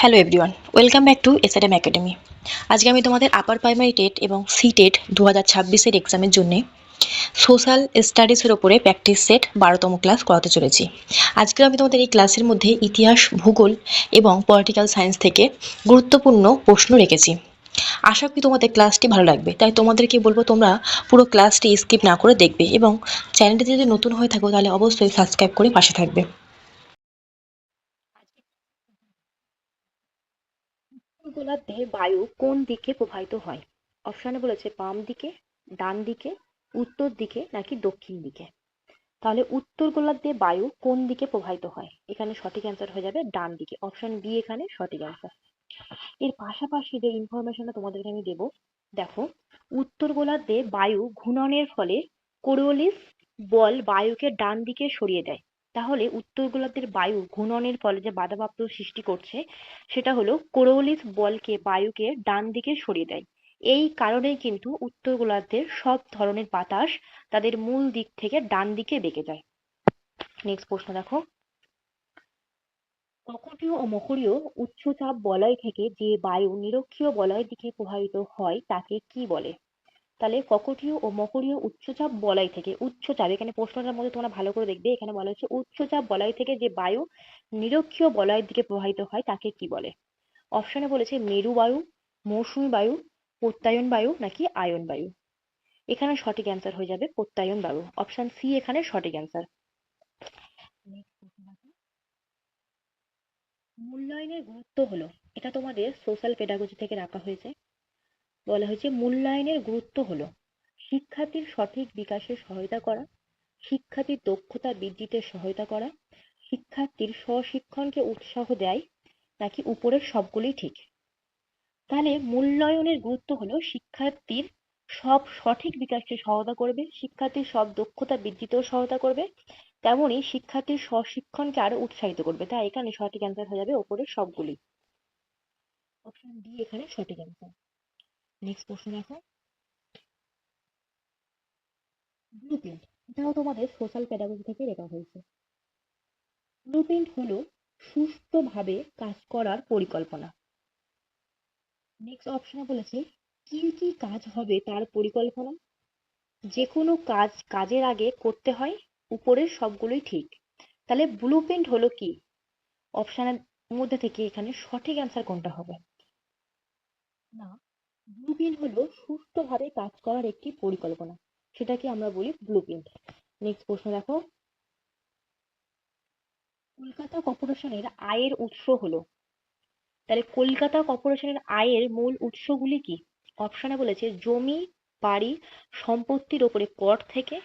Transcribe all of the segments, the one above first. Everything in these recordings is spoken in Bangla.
Hello everyone welcome back to SADM academy আজকে আমি তোমাদের আপার প্রাইমারি টেট এবং সি টেট দু হাজার ছাব্বিশের এক্সামের জন্য সোশ্যাল স্টাডিজের ওপরে প্র্যাকটিস সেট বারোতম ক্লাস করাতে চলেছি। আজকে আমি তোমাদের এই ক্লাসের মধ্যে ইতিহাস, ভূগোল এবং পলিটিক্যাল সায়েন্স থেকে গুরুত্বপূর্ণ প্রশ্ন রেখেছি। আশা করি তোমাদের ক্লাসটি ভালো লাগবে। তাই তোমাদেরকে বলব তোমরা পুরো ক্লাসটি স্কিপ না করে দেখবে এবং চ্যানেলটি যদি নতুন হয়ে থাকো তাহলে অবশ্যই সাবস্ক্রাইব করে পাশে থাকবে। গোলার্ধে বায়ু কোন দিকে প্রবাহিত হয়? অপশানে বলেছে বাম দিকে, ডান দিকে, উত্তর দিকে নাকি দক্ষিণ দিকে? তাহলে উত্তর গোলার্ধে বায়ু কোন দিকে প্রবাহিত হয়? এখানে সঠিক অ্যান্সার হয়ে যাবে ডান দিকে। অপশন বি এখানে সঠিক অ্যান্সার এর পাশাপাশি যে ইনফরমেশনটা তোমাদেরকে আমি দেবো, দেখো, উত্তর গোলার্ধে বায়ু ঘূর্ণনের ফলে কোরিওলিস বল বায়ুকে ডান দিকে সরিয়ে দেয়। তাহলে উত্তর গোলার্ধের বায়ু ঘূর্ণনের ফলে যে বাধাপ্রাপ্ত সৃষ্টি করছে, সেটা হলো কোরিওলিস বলকে বায়ুকে ডান দিকে সরিয়ে দেয়। এই কারণেই কিন্তু উত্তর গোলার্ধের সব ধরনের বাতাস তাদের মূল দিক থেকে ডান দিকে বেঁকে যায়। নেক্সট প্রশ্ন দেখো। ককটীয় ও মকরীয় উচ্চচাপ বলয় থেকে যে বায়ু নিরক্ষীয় বলয়ের দিকে প্রবাহিত হয়, তাকে কি বলে? তাহলে ককটীয় ও মকরীয় উচ্চচাপ বলয় থেকে, উচ্চচাপ, এখানে প্রশ্নটার মধ্যে তোমরা ভালো করে দেখবে, এখানে বলা হচ্ছে উচ্চচাপ বলয় থেকে যে বায়ু নিরক্ষীয় বলয়ের দিকে প্রবাহিত হয় তাকে কি বলে? অপশনে বলেছে মেরু বায়ু, মৌসুমী বায়ু, প্রত্যায়ন বায়ু নাকি আয়ন বায়ু? এখানে সঠিক অ্যান্সার হয়ে যাবে প্রত্যায়ন বায়ু। অপশন সি এখানে সঠিক অ্যান্সার মূল্যায়নের গুরুত্ব হলো, এটা তোমাদের সোশ্যাল পেডাগজি থেকে রাখা হয়েছে। বলা হয়েছে মূল্যায়নের গুরুত্ব হলো শিক্ষার্থীর সঠিক বিকাশে সহায়তা করা, শিক্ষার্থীর দক্ষতা বৃদ্ধিতে সহায়তা করা, শিক্ষার্থীর স্বশিক্ষণকে উৎসাহ দেয় নাকি উপরের সবগুলোই ঠিক। তাহলে মূল্যায়নের গুরুত্ব হলো শিক্ষার্থীর সব সঠিক বিকাশে সহায়তা করবে, শিক্ষার্থীর সব দক্ষতা বৃদ্ধিতেও সহায়তা করবে তেমনই শিক্ষার্থীর স্বশিক্ষণকে আরও উৎসাহিত করবে। তাই এখানে সঠিক অ্যান্সার হয়ে যাবে ওপরের সবগুলি অপশন ডি এখানে সঠিক অ্যান্সার নেক্সট প্রশ্ন দেখো ব্লুপ্রিন্ট এটাও তোমাদের সোশ্যাল প্যাডাগজি থেকে লেখা হয়েছে। ব্লুপ্রিন্ট হলো সুস্থভাবে কাজ করার পরিকল্পনা। নেক্সট অপশনে বলেছে কি কি কাজ হবে তার পরিকল্পনা? যে কোনো কাজ কাজের আগে করতে হয় উপরের সবগুলোই ঠিক। তাহলে ব্লুপ্রিন্ট হলো কি? অপশনের মধ্যে থেকে এখানে সঠিক অ্যান্সার কোনটা হবে? না ব্লুপ্রিন্ট হলো সুস্থভাবে কাজ করার একটি পরিকল্পনা। সেটাকে আমরা বলি ব্লুপ্রিন্ট। নেক্সট প্রশ্ন দেখো। কলকাতা কর্পোরেশনের আয়ের উৎস হলো। তাহলে কলকাতা কর্পোরেশনের আয়ের মূল উৎসগুলি কি? অপশনে বলেছে জমি, বাড়ি, সম্পত্তির ওপরে কর থেকে।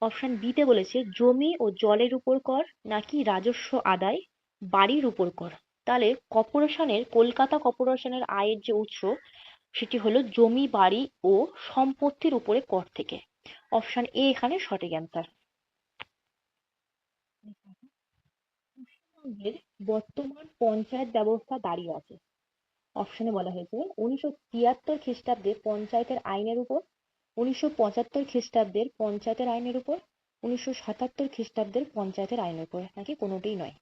অপশন বিতে বলেছে জমি ও জলের উপর কর নাকি রাজস্ব আদায়, বাড়ির উপর কর। তাহলে কর্পোরেশনের, কলকাতা কর্পোরেশনের আয়ের যে উৎস সেটি হলো জমি, বাড়ি ও সম্পত্তির উপরে কর থেকে। অপশন এ এখানে সঠিক অ্যান্সার পশ্চিমবঙ্গের বর্তমান পঞ্চায়েত ব্যবস্থা দাঁড়িয়ে আছে। অপশনে বলা হয়েছে, উনিশশো তিয়াত্তর খ্রিস্টাব্দে পঞ্চায়েতের আইনের উপর, উনিশশো পঁচাত্তর খ্রিস্টাব্দের পঞ্চায়েতের আইনের উপর, উনিশশো সাতাত্তর খ্রিস্টাব্দের পঞ্চায়েতের আইনের উপর, নাকি কোনোটিই নয়।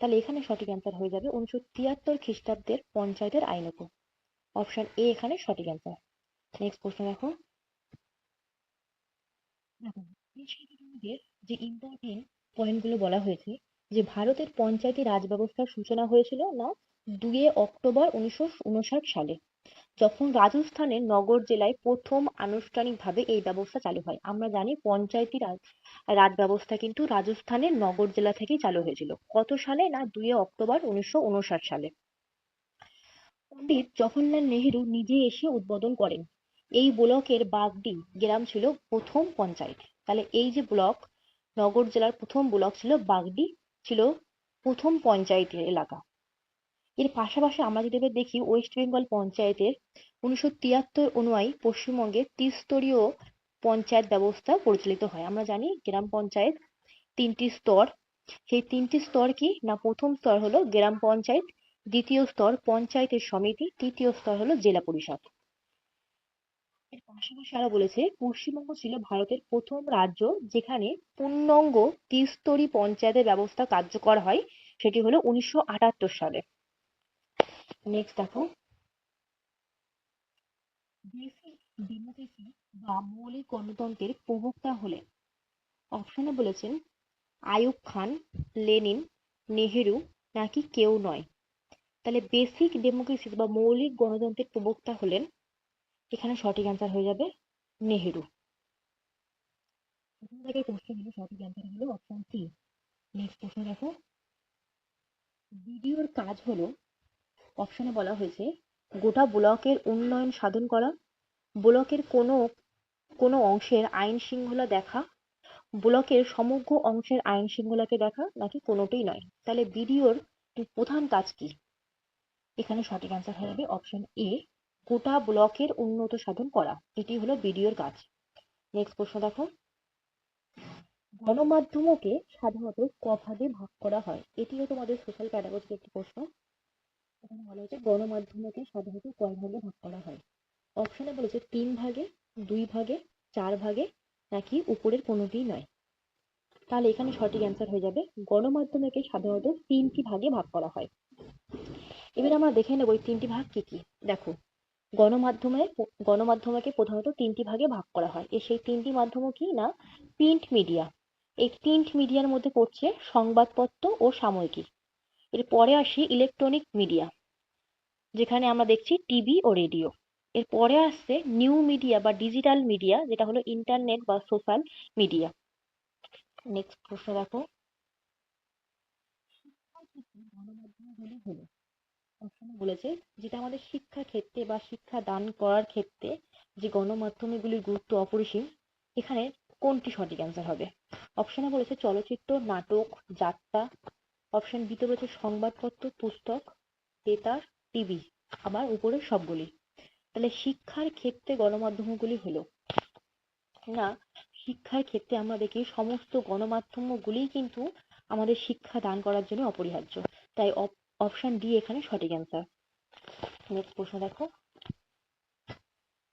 তাহলে এখানে সঠিক অ্যান্সার হয়ে যাবে, উনিশশো তিয়াত্তর খ্রিস্টাব্দের পঞ্চায়েতের আইনের উপর। অপশন এ এখানে সঠিক অ্যান্সার নেক্সট প্রশ্ন দেখো। যে ইম্পর্টেন্ট পয়েন্টগুলো বলা হয়েছে, যে ভারতের পঞ্চায়েতি রাজ ব্যবস্থার সূচনা হয়েছিল না দুয়ে অক্টোবর উনিশশো উনষাট সালে, যখন রাজস্থানের নগর জেলায় প্রথম আনুষ্ঠানিকভাবে এই ব্যবস্থা চালু হয়। আমরা জানি পঞ্চায়েতি রাজ রাজ ব্যবস্থা কিন্তু রাজস্থানের নগর জেলা থেকেই চালু হয়েছিল। কত সালে? না দুয়ে অক্টোবর উনিশশো উনষাট সালে। পণ্ডিত জওহরলাল নেহেরু নিজে এসে উদ্বোধন করেন। এই ব্লকের বাগডি গ্রাম ছিল প্রথম পঞ্চায়েত। তাহলে এই যে ব্লক, নগর জেলার প্রথম ব্লক ছিল বাগডি, ছিল প্রথম পঞ্চায়েতের এলাকা। এর পাশাপাশি আমরা যদি দেখি, ওয়েস্ট বেঙ্গল পঞ্চায়েতের উনিশশো তিয়াত্তর অনুযায়ী পশ্চিমবঙ্গে ত্রিস্তরীয় পঞ্চায়েত ব্যবস্থা পরিচালিত হয়। আমরা জানি গ্রাম পঞ্চায়েত তিনটি স্তর। সেই তিনটি স্তর কি? না, প্রথম স্তর হলো গ্রাম পঞ্চায়েত দ্বিতীয় স্তর পঞ্চায়েতের সমিতি, তৃতীয় স্তর হলো জেলা পরিষদ। এর পাশাপাশি আরও বলেছে, পশ্চিমবঙ্গ ছিল ভারতের প্রথম রাজ্য যেখানে পূর্ণাঙ্গ ত্রিস্তরী পঞ্চায়েতের ব্যবস্থা কার্যকর হয়, সেটি হলো উনিশশো আটাত্তর সালে। নেক্সট দেখো। ডেমোক্রেসি বা মৌলিক গণতন্ত্রের প্রবক্তা হলেন। অপশনে বলেছেন, আইয়ুব খান, লেনিন, নেহেরু নাকি কেউ নয়। তাহলে বেসিক ডেমোক্রেসি বা মৌলিক গণতন্ত্রের প্রবক্তা হলেন, এখানে সঠিক অ্যান্সার হয়ে যাবে নেহেরু। কোশ্চেন হলো সঠিক অ্যান্সার হলো অপশন সি নেক্সট প্রশ্ন দেখো। বিডিওর কাজ হলো অপশনে বলা হয়েছে, গোটা ব্লকের উন্নয়ন সাধন করা, ব্লকের কোনো কোনো অংশের আইন শৃঙ্খলা দেখা, ব্লকের সমগ্র অংশের আইন শৃঙ্খলাকে দেখা, নাকি কোনোটাই নয়। তাহলে বিডিওর প্রধান কাজ কি? এখানে সঠিক অ্যান্সার হয়ে যাবে অপশন এ গোটা ব্লকের উন্নত সাধন করা। এটি হলো বিডিওর কাজ। নেক্সট প্রশ্ন দেখো। গণমাধ্যমকে সাধারণত ক ভাগে করা হয়। এটিও তোমাদের সোশ্যাল প্যাডাগজির একটি প্রশ্ন। এখানে বলা হয়েছে গণমাধ্যমকে সাধারণত কয় ভাগে ভাগ করা হয়? অপশনে বলেছে তিন ভাগে, দুই ভাগে, চার ভাগে, নাকি উপরের কোনোটিই নয়। তাহলে এখানে সঠিক অ্যান্সার হয়ে যাবে। গণমাধ্যমকে সাধারণত তিনটি ভাগে ভাগ করা হয়। এবার আমরা দেখে নেব এই তিনটি ভাগ কি কি। দেখো, গণমাধ্যমে গণমাধ্যমকে প্রধানত তিনটি ভাগে ভাগ করা হয়। এ সেই তিনটি মাধ্যম কি না? Print media. এই প্রিন্ট মিডিয়ার মধ্যে পড়ছে সংবাদপত্র ও সাময়িকী। এর পরে আসি ইলেকট্রনিক মিডিয়া, যেখানে আমরা দেখছি টিভি ও রেডিও। এর পরে আসছে নিউ মিডিয়া বা ডিজিটাল মিডিয়া, যেটা হলো ইন্টারনেট বা সোশ্যাল মিডিয়া। নেক্সট প্রশ্ন দেখো। হলো অপশনে বলেছে যেটা আমাদের শিক্ষা ক্ষেত্রে বা শিক্ষা দান করার ক্ষেত্রে যে গণমাধ্যমগুলির গুরুত্ব অপরিসীম, এখানে কোনটি সঠিক অ্যান্সার হবে? অপশনে বলেছে চলচ্চিত্র, নাটক, যাত্রা। অপশন বিতে বলেছে সংবাদপত্র, পুস্তক বেতার টিভি। আবার উপরের সবগুলি। তাহলে শিক্ষার ক্ষেত্রে গণমাধ্যমগুলি হলো? না, শিক্ষার ক্ষেত্রে আমরা দেখি সমস্ত গণমাধ্যমগুলিই কিন্তু আমাদের শিক্ষা দান করার জন্য অপরিহার্য। তাই অপশন ডি এখানে সঠিক অ্যান্সার নেক্সট প্রশ্ন দেখো।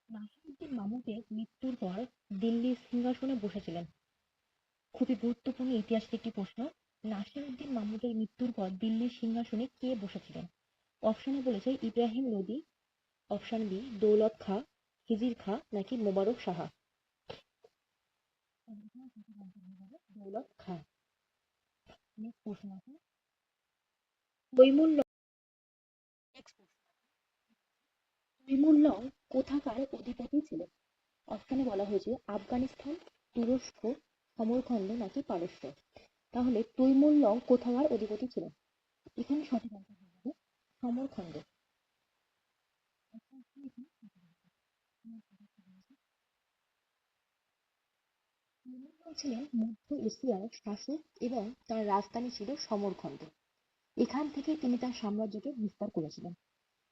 নাসিরুদ্দিন মামুনের মৃত্যুর পর দিল্লির সিংহাসনে বসেছিলেন। খুবই গুরুত্বপূর্ণ ইতিহাসের একটি প্রশ্ন নাসিরুদ্দিন মামুনের মৃত্যুর পর দিল্লির সিংহাসনে কে বসেছিলেন? অপশনে বলেছে ইব্রাহিম লোদি অপশন বি দৌলত খা খিজির খা নাকি মোবারক সাহা? দৌলত খা। নেক্সট প্রশ্ন আছে তৈমুল্লং তৈমুল্লং কোথাকার অধিপতি ছিলেন? অপশনে বলা হয়েছে আফগানিস্তান, তুরস্ক সমরখন্ড নাকি পারস্য? তাহলে তৈমুল্লং কোথাকার অধিপতি ছিলেন? এখানে সঠিক অ্যান্সার হয়ে যাবে সমরখন্ড তৈমুল্লং ছিলেন মধ্য এশিয়ার শাসক এবং তার রাজধানী ছিল সমরখন্ড এখান থেকে তিনি তার সাম্রাজ্যকে বিস্তার করেছিলেন।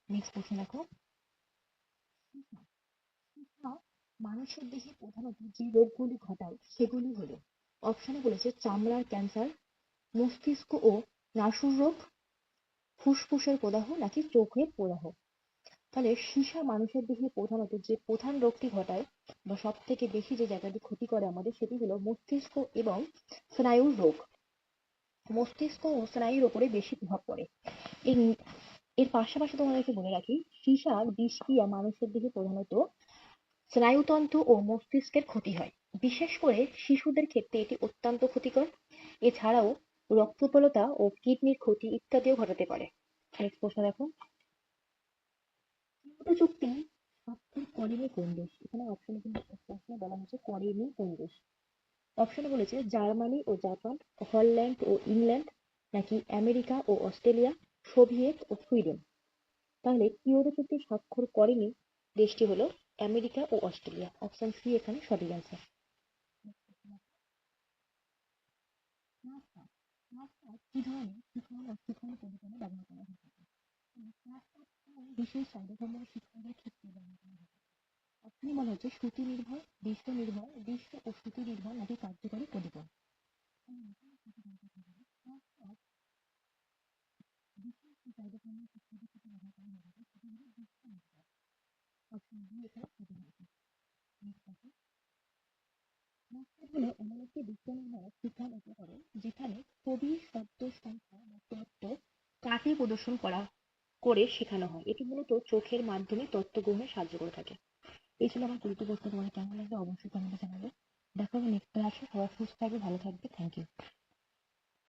নেক্সট প্রশ্ন দেখো। মানুষের দেহে প্রধানত যে রোগগুলি ঘটায় সেগুলি হলো অপশনে বলেছে চামড়ার ক্যান্সার মস্তিষ্ক ও নাসুর রোগ, ফুসফুসের প্রদাহ নাকি চোখের প্রদাহ। তাহলে সীসা মানুষের দেহে প্রধানত যে প্রধান রোগটি ঘটায় বা সব থেকে বেশি যে জায়গাটি ক্ষতি করে আমাদের সেটি হলো মস্তিষ্ক এবং স্নায়ুর রোগ। মস্তিষ্ক ও স্নায়ুর ওপরে বেশি প্রভাব পড়ে। এর এর পাশাপাশি তোমাদেরকে বলে রাখি সীসার বিষক্রিয়া মানুষের দেহে প্রধানত স্নায়ুতন্ত্র ও মস্তিষ্কের ক্ষতি হয়। বিশেষ করে শিশুদের ক্ষেত্রে এটি অত্যন্ত ক্ষতিকর। এছাড়াও রক্তপলতা ও কিডনির ক্ষতি ইত্যাদিও ঘটাতে পারে। প্রশ্ন দেখো। চুক্তি করেনি কোন দেশ? এখানে অপশনে বলা হয়েছে করেনি কোন দেশ? অপশনে বলেছে জার্মানি ও জাপান, হল্যান্ড ও ইংল্যান্ড, নাকি আমেরিকা ও অস্ট্রেলিয়া, সোভিয়েত ও সুইডেন। তাহলে কিয়োটো চুক্তি স্বাক্ষর করেনি দেশটি হলো আমেরিকা ও অস্ট্রেলিয়া। অপশন সি এখানে সঠিক অ্যান্সার কি ধরনের শিক্ষণ ও শিক্ষণ পরিচালনা ব্যবহার করা বিশেষ চাহিদাসম্পন্ন শিক্ষকদের ক্ষেত্রে ব্যবহার করা হয়ে থাকে অপশনে বলা হচ্ছে শ্রুতি নির্ভর দৃশ্য নির্ভর দৃশ্য ও শ্রুতি নির্ভর নাকি কার্যকরী প্রদীপন করা যেখানে কবি, শব্দ, সংখ্যা বা তথ্য কাকে প্রদর্শন করা, করে শেখানো হয়। এটি মূলত চোখের মাধ্যমে তত্ত্ব গ্রহণে সাহায্য করে থাকে। এই ছিল আমার কুড়িটি প্রশ্ন তোমাদের কেমন লাগবে অবশ্যই কমেন্টে জানাবে। দেখা হবে নেক্সট ক্লাসে সবাই সুস্থ থাকবে, ভালো থাকবে। Thank you